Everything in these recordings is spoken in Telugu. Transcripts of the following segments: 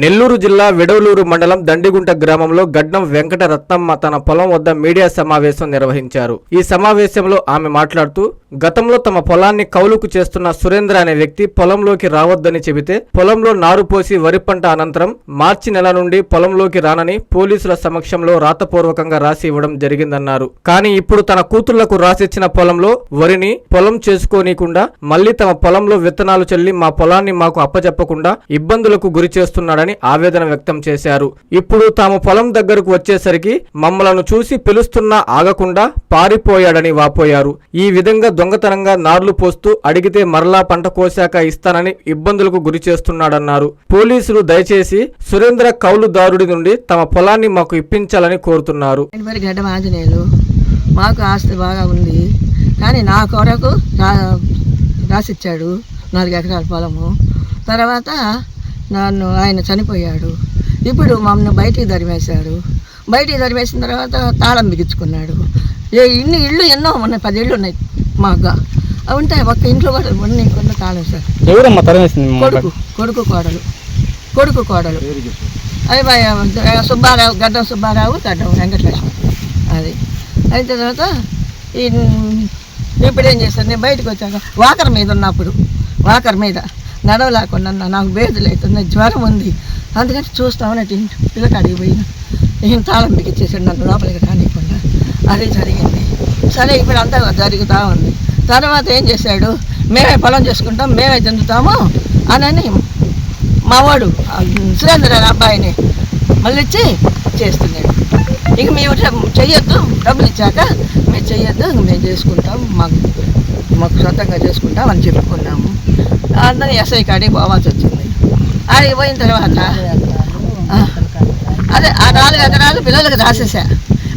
నెల్లూరు జిల్లా విడవలూరు మండలం దండిగుంట గ్రామంలో గడ్డం వెంకట రత్నమ్మ తన పొలం వద్ద మీడియా సమావేశం నిర్వహించారు. ఈ సమావేశంలో ఆమె మాట్లాడుతూ గతంలో తమ పొలాన్ని కౌలుకు చేస్తున్న సురేంద్ర అనే వ్యక్తి పొలంలోకి రావద్దని చెబితే పొలంలో నారు పోసి వరి పంట అనంతరం మార్చి నెల నుండి పొలంలోకి రానని పోలీసుల సమక్షంలో రాతపూర్వకంగా రాసి ఇవ్వడం జరిగిందన్నారు. కానీ ఇప్పుడు తన కూతుళ్ళకు రాసిచ్చిన పొలంలో వరిని పొలం చేసుకోనీకుండా మళ్ళీ తమ పొలంలో విత్తనాలు చల్లి మా పొలాన్ని మాకు అప్పచెప్పకుండా ఇబ్బందులకు గురి చేస్తున్నాడని ఆవేదన వ్యక్తం చేశారు. ఇప్పుడు తాము పొలం దగ్గరకు వచ్చేసరికి మమ్మలను చూసి పిలుస్తున్నా ఆగకుండా పారిపోయాడని వాపోయారు. ఈ విధంగా దొంగతనంగా నార్లు పోస్తూ అడిగితే మరలా పంట కోశాక ఇస్తానని ఇబ్బందులకు గురి చేస్తున్నాడన్నారు. పోలీసులు దయచేసి సురేంద్ర కౌలుదారుడి నుండి తమ పొలాన్ని మాకు ఇప్పించాలని కోరుతున్నారు. ఆంజనేయులు. మాకు ఆస్తి బాగా ఉంది. కానీ నా కొరకు రాసిచ్చాడు నాలుగు ఎకరాల పొలము. తర్వాత నన్ను ఆయన చనిపోయాడు. ఇప్పుడు మమ్మల్ని బయటికి తరిమేశాడు. బయటికి దరివేసిన తర్వాత తాళం బిగించుకున్నాడు. ఏ ఇన్ని ఇళ్ళు ఎన్నో ఉన్నాయి. పది ఇళ్ళు ఉన్నాయి. మాకు అవి ఉంటాయి ఒక్క ఇంట్లో కూడా ఉన్నాయి కొన్ని తాళం సార్. ఎవరమ్మా తరిమేసింది కొడుకు కొడుకు కోడలు. కొడుకు కోడలు. అవి సుబ్బారావు గడ్డం సుబ్బారావు గడ్డం వెంకటలక్ష్మి. అది. అయిన తర్వాత ఈ ఇప్పుడు ఏం చేస్తాను నేను బయటకు వచ్చాక వాకర్ మీద ఉన్నప్పుడు వాకర్ మీద నడవలేకుండా. నాకు బేదులు అవుతుంది జ్వరం ఉంది. అందుకని చూస్తామని పిల్లకాడికి పోయిన. ఈయన తాళం బిగించేసాడు నన్ను లోపలికి రానికుండా అది జరిగింది. సరే ఇప్పుడు అంతా జరుగుతూ ఉంది. తర్వాత ఏం చేశాడు? మేమే పొలం చేసుకుంటాం మేమే చెందుతాము అని మావాడు సురేంద్ర అబ్బాయిని మళ్ళీ ఇచ్చి చేస్తున్నాడు. ఇక మేము చెయ్యొద్దు డబ్బులు ఇచ్చాక మేము చెయ్యొద్దు మేము చేసుకుంటాం మాకు మాకు సొంతంగా చేసుకుంటాం అని చెప్పుకున్నాము. అందరూ ఎస్ఐ కాడికి పోవాల్సి వచ్చింది. ఆడికి పోయిన తర్వాత అదే ఆ నాలుగు ఎకరాలు పిల్లలకు రాసేసా.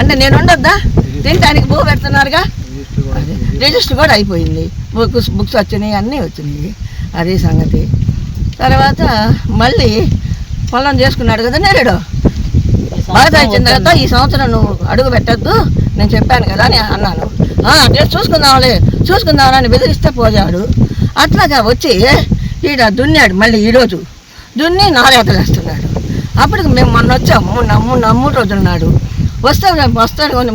అంటే నేను ఉండొద్దా? తినడానికి భూ పెడుతున్నారుగా? రిజిస్టర్ కూడా అయిపోయింది. బుక్స్ బుక్స్ వచ్చినాయి అన్నీ వచ్చినాయి. అదే సంగతి. తర్వాత మళ్ళీ పొలం చేసుకున్నాడు కదా నేరేడు? బాగా ఇచ్చిన తర్వాత ఈ సంవత్సరం నువ్వు అడుగు పెట్టద్దు. నేను చెప్పాను కదా అని అన్నాను. "ఆ, అట్లే చూసుకుందాంలే చూసుకుందాం అని బెదిరిస్తే పోయాడు అట్లాగా వచ్చి ఈడ దున్నాడు మళ్ళీ ఈరోజు దున్ని నారేతలేస్తున్నాడు అప్పటికి మేము మొన్న వచ్చాము నమ్ము నమ్ము రోజు నాడు వస్తే రేపు వస్తాడు. అని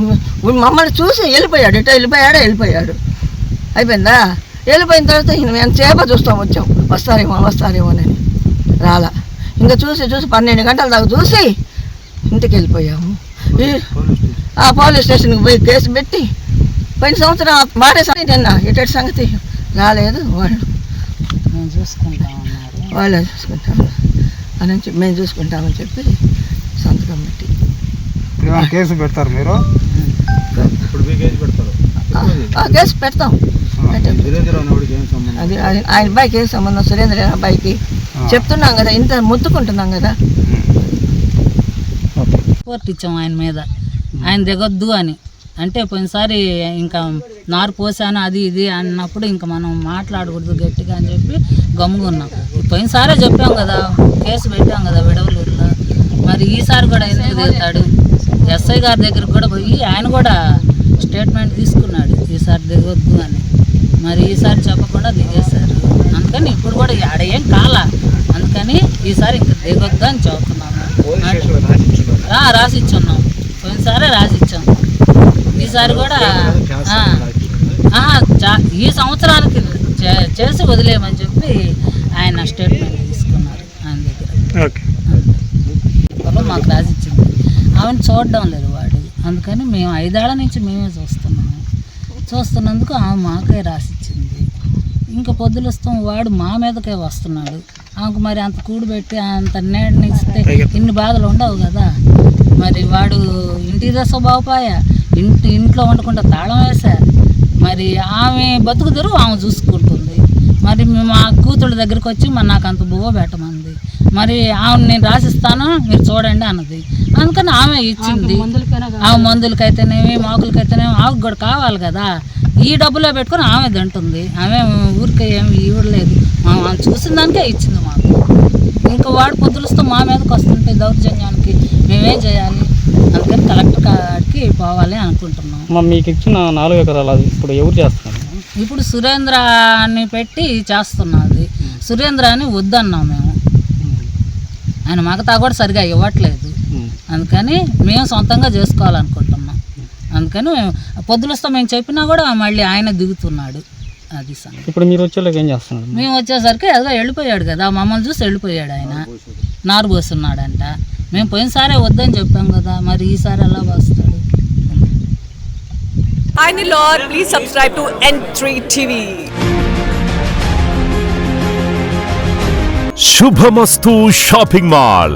మమ్మల్ని చూసి వెళ్ళిపోయాడు. ఇటో వెళ్ళిపోయాడు వెళ్ళిపోయాడు. అయిపోయిందా? వెళ్ళిపోయిన తర్వాత మేము చేప చూస్తాం వచ్చాం. వస్తారేమో వస్తారేమో అని. రాలా. ఇంకా చూసి చూసి పన్నెండు గంటల దాకా చూసి ఇంటికి వెళ్ళిపోయాము. ఆ పోలీస్ స్టేషన్కి పోయి కేసు పెట్టి పోయిన సంవత్సరం వాడే సంగతి నిన్న ఇటు సంగతి రాలేదు వాళ్ళు వాళ్ళే చూసుకుంటాము అని చెప్పి మేము చూసుకుంటామని చెప్పి సంతకం పెట్టి ఏమైనా కేసు పెడతారు మీరు? కేసు పెడతాం. అది ఆయన- అబ్బాయికి ఏం సంబంధం? సురేంద్ర అబ్బాయికి చెప్తున్నాం కదా ఇంత ముత్తుకుంటున్నాం కదా. రిపోర్ట్ ఇచ్చాం ఆయన మీద. ఆయన దిగొద్దు అని. అంటే పోయినసారి ఇంకా నారు పోసాను అది ఇది అన్నప్పుడు ఇంకా మనం మాట్లాడకూడదు గట్టిగా అని చెప్పి గమ్ముకున్నాం పోయినసారే చెప్పాం కదా కేసు పెట్టాం కదా విడవలూరులో మరి ఈసారి కూడా ఎందుకు దిగుతాడు? ఎస్ఐ గారి దగ్గరికి కూడా పోయి ఆయన కూడా స్టేట్మెంట్ తీసుకున్నాడు ఈసారి దిగొద్దు అని. మరి ఈసారి చెప్పకుండా దిగేశారు. అందుకని ఇప్పుడు కూడా ఆడ ఏం కాల. అందుకని ఈసారి ఇంకా దిగొద్దు అని చెబుతున్నాము. ఆ, రాసిచ్చున్నాం. పోయినసారే రాసిచ్చాం. ఈసారి కూడా ఈ సంవత్సరానికి చే- చేసి వదిలేయమని చెప్పి ఆయన స్టేట్మెంట్ తీసుకున్నారు ఆయన దగ్గర. మాకు రాసిచ్చింది ఆమెను చూడడం లేదు వాడు అందుకని మేము ఐదేళ్ళ నుంచి మేమే చూస్తున్నాము. చూస్తున్నందుకు ఆమె మాకే రాసిచ్చింది. ఇంకా పొద్దులుస్తాం వాడు మా మీదకే వస్తున్నాడు. ఆమెకు మరి అంత కూడబెట్టి అంత నేడనిస్తే ఇన్ని బాధలు ఉండవు కదా? మరి వాడు ఇంటిదే స్వభావపాయ. ఇంటి ఇంట్లో ఉండకుండా తాళం వేసా. మరి ఆమె బతుకుదరు ఆమె చూసుకుంటుంది. మరి మేము మా కూతుళ్ళ దగ్గరికి వచ్చి మరి నాకు అంత బువ్వ పెట్టమంది. మరి ఆమె నేను రాసిస్తాను మీరు చూడండి అన్నది. అందుకని ఆమె ఇచ్చింది. ఆమె మందులకైతేనేమి మాకులకైతేనేమి ఆమెకు కూడా కావాలి కదా. ఈ డబ్బులో పెట్టుకొని ఆమె తింటుంది. ఆమె ఊరికే ఏమి ఇవ్వలేదు. మా- ఆమె చూసిన దానికే ఇచ్చింది మాకు. ఇంకా వాడు పొద్దులతో మా మీదకి వస్తుంటే దౌర్జన్యానికి మేమేం చేయాలి? అందుకని కలెక్టర్ కాడికి పోవాలి అనుకుంటున్నాం. మీకు ఇచ్చిన నాలుగు ఎకరాలు ఇప్పుడు ఎవరు చేస్తున్నారు? ఇప్పుడు సురేంద్ర అని పెట్టి చేస్తున్నది. సురేంద్ర అని వద్దన్నాం మేము. ఆయన మగతా కూడా సరిగా ఇవ్వట్లేదు. అందుకని మేము సొంతంగా చేసుకోవాలనుకుంటున్నాం. అందుకని మేము పొద్దులతో మేము చెప్పినా కూడా మళ్ళీ ఆయన దిగుతున్నాడు. అది సంగతి. ఇప్పుడు మీరు వచ్చేలాగా ఏం చేస్తున్నారు? మేము వచ్చేసరికి అదిగో వెళ్ళిపోయాడు కదా మమ్మల్ని చూసి వెళ్ళిపోయాడు ఆయన. నారు పోస్తున్నాడంట మేము పోయినసారే వద్దని చెప్పాం కదా మరి ఈసారి ఎలా వస్తాడు? Hi Nilor, please subscribe to N3 TV. Subhamastu shopping mall